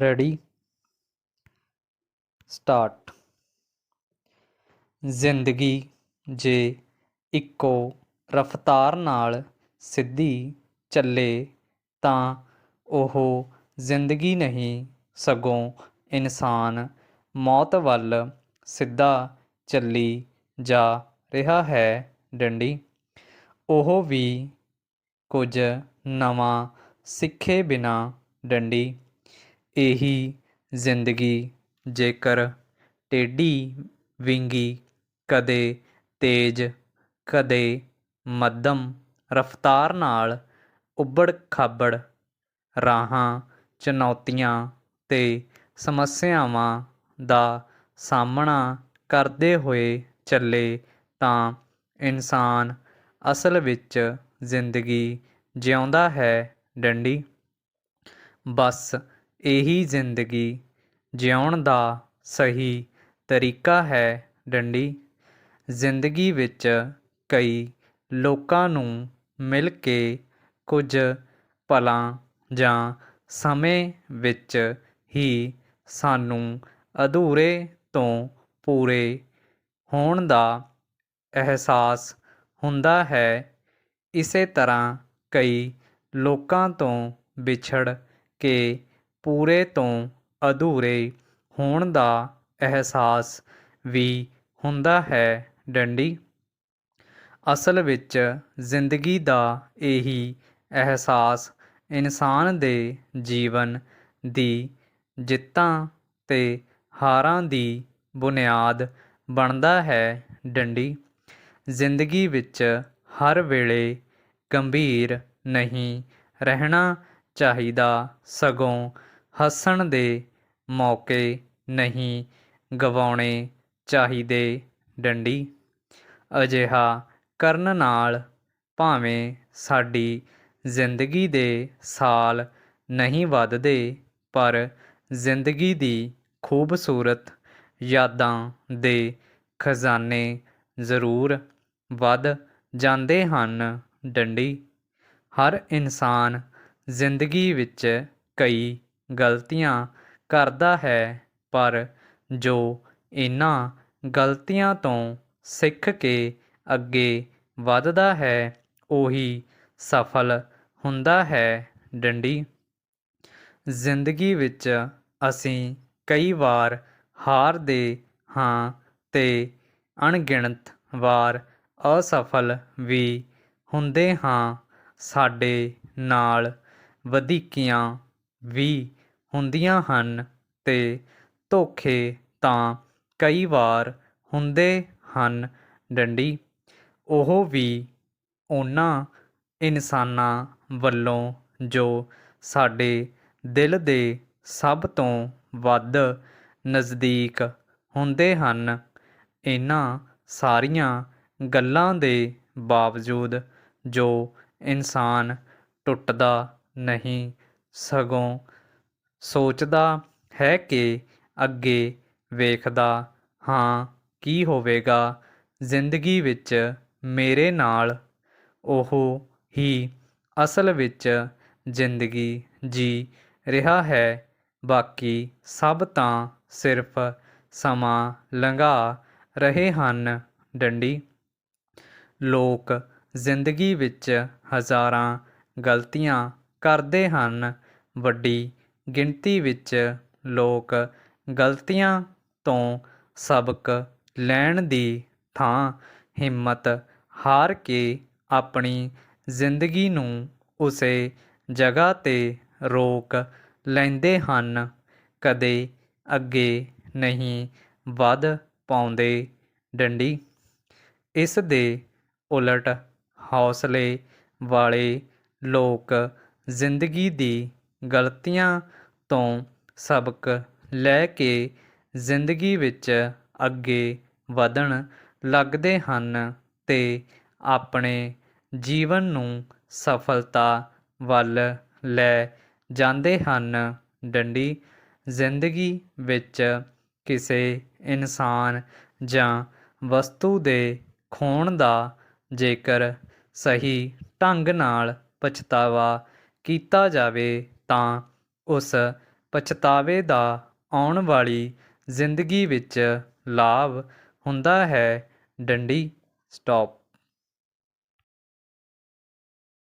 Ready? Start. ਜ਼ਿੰਦਗੀ ਜੇ ਇੱਕੋ ਰਫ਼ਤਾਰ ਨਾਲ ਸਿੱਧੀ ਚੱਲੇ ਤਾਂ ਉਹ ਜ਼ਿੰਦਗੀ ਨਹੀਂ, ਸਗੋਂ ਇਨਸਾਨ ਮੌਤ ਵੱਲ ਸਿੱਧਾ ਚੱਲੀ ਜਾ ਰਿਹਾ ਹੈ, ਡੰਡੀ। ਉਹ ਵੀ ਕੁਝ ਨਵਾਂ ਸਿੱਖੇ ਬਿਨਾ, ਡੰਡੀ। ਇਹੀ ਜ਼ਿੰਦਗੀ ਜੇਕਰ ਟੇਢੀ ਵਿੰਗੀ ਕਦੇ ਤੇਜ਼, ਕਦੇ ਮੱਧਮ ਰਫ਼ਤਾਰ ਨਾਲ ਉੱਬੜ ਖਾਬੜ ਰਾਹਾਂ, ਚੁਣੌਤੀਆਂ ਤੇ ਸਮੱਸਿਆਵਾਂ ਦਾ ਸਾਹਮਣਾ ਕਰਦੇ ਹੋਏ ਚੱਲੇ ਤਾਂ ਇਨਸਾਨ ਅਸਲ ਵਿੱਚ ਜ਼ਿੰਦਗੀ ਜਿਉਂਦਾ ਹੈ ਡੰਡੀ। ਬਸ ਇਹੀ ਜ਼ਿੰਦਗੀ ਜਿਉਣ ਦਾ ਸਹੀ ਤਰੀਕਾ ਹੈ ਡੰਡੀ। ਜ਼ਿੰਦਗੀ ਵਿੱਚ ਕਈ ਲੋਕਾਂ ਨੂੰ ਮਿਲ ਕੇ ਕੁਝ ਪਲਾਂ ਜਾਂ ਸਮੇਂ ਵਿੱਚ ਹੀ ਸਾਨੂੰ ਅਧੂਰੇ ਤੋਂ ਪੂਰੇ ਹੋਣ ਦਾ ਅਹਿਸਾਸ ਹੁੰਦਾ ਹੈ। ਇਸੇ ਤਰ੍ਹਾਂ ਕਈ ਲੋਕਾਂ ਤੋਂ ਵਿਛੜ ਕੇ ਪੂਰੇ ਤੋਂ ਅਧੂਰੇ ਹੋਣ ਦਾ ਅਹਿਸਾਸ ਵੀ ਹੁੰਦਾ ਹੈ, ਡੰਡੀ। ਅਸਲ ਵਿੱਚ ਜ਼ਿੰਦਗੀ ਦਾ ਇਹੀ ਅਹਿਸਾਸ ਇਨਸਾਨ ਦੇ ਜੀਵਨ ਦੀ ਜਿੱਤਾਂ ਤੇ ਹਾਰਾਂ ਦੀ ਬੁਨਿਆਦ ਬਣਦਾ ਹੈ, ਡੰਡੀ। ਜ਼ਿੰਦਗੀ ਵਿੱਚ ਹਰ ਵੇਲੇ ਗੰਭੀਰ ਨਹੀਂ ਰਹਿਣਾ ਚਾਹੀਦਾ ਸਗੋਂ ਹੱਸਣ ਦੇ ਮੌਕੇ ਨਹੀਂ ਗਵਾਉਣੇ ਚਾਹੀਦੇ ਡੰਡੀ। ਅਜਿਹਾ ਕਰਨ ਨਾਲ ਭਾਵੇਂ ਸਾਡੀ ਜ਼ਿੰਦਗੀ ਦੇ ਸਾਲ ਨਹੀਂ ਵੱਧਦੇ, ਪਰ ਜ਼ਿੰਦਗੀ ਦੀ ਖੂਬਸੂਰਤ ਯਾਦਾਂ ਦੇ ਖਜ਼ਾਨੇ ਜ਼ਰੂਰ ਵੱਧ ਜਾਂਦੇ ਹਨ ਡੰਡੀ। ਹਰ ਇਨਸਾਨ ਜ਼ਿੰਦਗੀ ਵਿੱਚ ਕਈ ਗਲਤੀਆਂ ਕਰਦਾ ਹੈ, ਪਰ ਜੋ ਇਹਨਾਂ ਗਲਤੀਆਂ ਤੋਂ ਸਿੱਖ ਕੇ ਅੱਗੇ ਵੱਧਦਾ ਹੈ, ਉਹੀ ਸਫਲ ਹੁੰਦਾ ਹੈ। ਡੰਡੀ। ਜ਼ਿੰਦਗੀ ਵਿੱਚ ਅਸੀਂ ਕਈ ਵਾਰ ਹਾਰਦੇ ਹਾਂ ਤੇ ਅਣਗਿਣਤ ਵਾਰ ਅਸਫਲ ਵੀ ਹੁੰਦੇ ਹਾਂ। ਸਾਡੇ ਨਾਲ ਵਧੀਕੀਆਂ ਵੀ ਹੁੰਦੀਆਂ ਹਨ ਤੇ ਧੋਖੇ ਤਾਂ ਕਈ ਵਾਰ ਹੁੰਦੇ ਹਨ ਡੰਡੀ। ਉਹ ਵੀ ਉਹਨਾਂ ਇਨਸਾਨਾਂ ਵੱਲੋਂ ਜੋ ਸਾਡੇ ਦਿਲ ਦੇ ਸਭ ਤੋਂ ਵੱਧ ਨਜ਼ਦੀਕ ਹੁੰਦੇ ਹਨ, ਇਹਨਾਂ ਸਾਰੀਆਂ ਗੱਲਾਂ ਦੇ ਬਾਵਜੂਦ ਜੋ ਇਨਸਾਨ ਟੁੱਟਦਾ ਨਹੀਂ ਸਗੋਂ ਸੋਚਦਾ ਹੈ ਕਿ ਅੱਗੇ ਵੇਖਦਾ ਹਾਂ ਕੀ ਹੋਵੇਗਾ। ਜ਼ਿੰਦਗੀ ਵਿੱਚ ਮੇਰੇ ਨਾਲ ਉਹ ਹੀ ਅਸਲ ਵਿੱਚ ਜ਼ਿੰਦਗੀ ਜੀ ਰਿਹਾ ਹੈ। ਬਾਕੀ ਸਭ ਤਾਂ ਸਿਰਫ ਸਮਾਂ ਲੰਘਾ ਰਹੇ ਹਨ ਡੰਡੀ। ਲੋਕ ਜ਼ਿੰਦਗੀ ਵਿੱਚ ਹਜ਼ਾਰਾਂ ਗਲਤੀਆਂ ਕਰਦੇ ਹਨ। ਵੱਡੀ ਗਿਣਤੀ ਵਿੱਚ ਲੋਕ ਗਲਤੀਆਂ ਤੋਂ ਸਬਕ ਲੈਣ ਦੀ ਥਾਂ ਹਿੰਮਤ ਹਾਰ ਕੇ ਆਪਣੀ ਜ਼ਿੰਦਗੀ ਨੂੰ ਉਸੇ ਜਗ੍ਹਾ ਤੇ ਰੋਕ ਲੈਂਦੇ ਹਨ। ਕਦੇ ਅੱਗੇ ਨਹੀਂ ਵੱਧ ਪਾਉਂਦੇ ਡੰਡੀ। ਇਸ ਦੇ ਉਲਟ ਹੌਸਲੇ ਵਾਲੇ ਲੋਕ ਜ਼ਿੰਦਗੀ ਦੀ ਗਲਤੀਆਂ ਤੋਂ ਸਬਕ ਲੈ ਕੇ ਜ਼ਿੰਦਗੀ ਵਿੱਚ ਅੱਗੇ ਵਧਣ ਲੱਗਦੇ ਹਨ ਅਤੇ ਆਪਣੇ ਜੀਵਨ ਨੂੰ ਸਫਲਤਾ ਵੱਲ ਲੈ ਜਾਂਦੇ ਹਨ। ਡੰਡੀ, ਜ਼ਿੰਦਗੀ ਵਿੱਚ ਕਿਸੇ ਇਨਸਾਨ ਜਾਂ ਵਸਤੂ ਦੇ ਖੋਣ ਦਾ ਜੇਕਰ ਸਹੀ ਢੰਗ ਨਾਲ ਪਛਤਾਵਾ ਕੀਤਾ ਜਾਵੇ ਤਾਂ ਉਸ ਪਛਤਾਵੇ ਦਾ ਆਉਣ ਵਾਲੀ ਜ਼ਿੰਦਗੀ ਵਿੱਚ ਲਾਭ ਹੁੰਦਾ ਹੈ। ਡੰਡੀ ਸਟਾਪ।